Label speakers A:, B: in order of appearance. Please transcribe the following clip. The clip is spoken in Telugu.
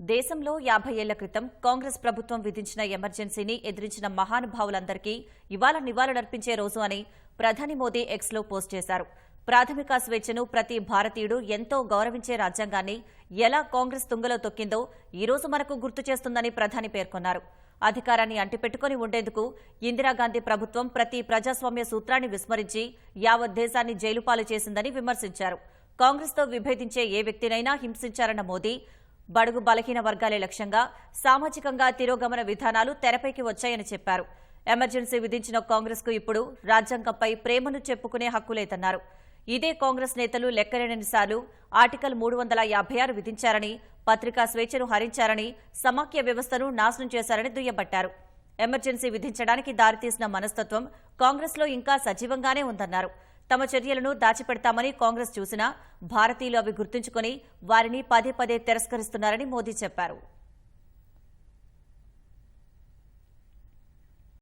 A: దేశంలో యాభై ఏళ్ళ క్రితం కాంగ్రెస్ ప్రభుత్వం విధించిన ఎమర్జెన్సీని ఎదిరించిన మహానుభావులందరికీ ఇవాళ నివాళులర్పించే రోజు అని ప్రధాని మోదీ ఎక్స్లో పోస్ట్ చేశారు. ప్రాథమిక స్వేచ్ఛను ప్రతి భారతీయుడు ఎంతో గౌరవించే రాజ్యాంగాన్ని ఎలా కాంగ్రెస్ తుంగలో తొక్కిందో ఈ రోజు మనకు గుర్తు చేస్తుందని ప్రధాని పేర్కొన్నారు. అధికారాన్ని అంటిపెట్టుకుని ఉండేందుకు ఇందిరాగాంధీ ప్రభుత్వం ప్రతి ప్రజాస్వామ్య సూత్రాన్ని విస్మరించి యావత్ దేశాన్ని జైలుపాలు చేసిందని విమర్శించారు. కాంగ్రెస్తో విభేదించే ఏ వ్యక్తినైనా హింసించారన్న మోదీ బడుగు బలహీన వర్గాలే లక్ష్యంగా సామాజికంగా తిరోగమన విధానాలు తెరపైకి వచ్చాయని చెప్పారు. ఎమర్జెన్సీ విధించిన కాంగ్రెస్కు ఇప్పుడు రాజ్యాంగంపై ప్రేమను చెప్పుకునే హక్కులేదన్నారు. ఇదే కాంగ్రెస్ నేతలు లెక్కలేనిసార్లు ఆర్టికల్ మూడు వందల యాభై ఆరు విధించారని పత్రికా స్వేచ్ఛను హరించారని సమాఖ్య వ్యవస్థను నాశనం చేశారని దుయ్యబట్టారు. ఎమర్జెన్సీ విధించడానికి దారితీసిన మనస్తత్వం కాంగ్రెస్లో ఇంకా సజీవంగానే ఉందన్నారు. తమ చర్యలను దాచిపెడతామని కాంగ్రెస్ చూసినా భారతీయులు అవి గుర్తుంచుకుని వారిని పదే పదే తిరస్కరిస్తున్నారని మోదీ చెప్పారు.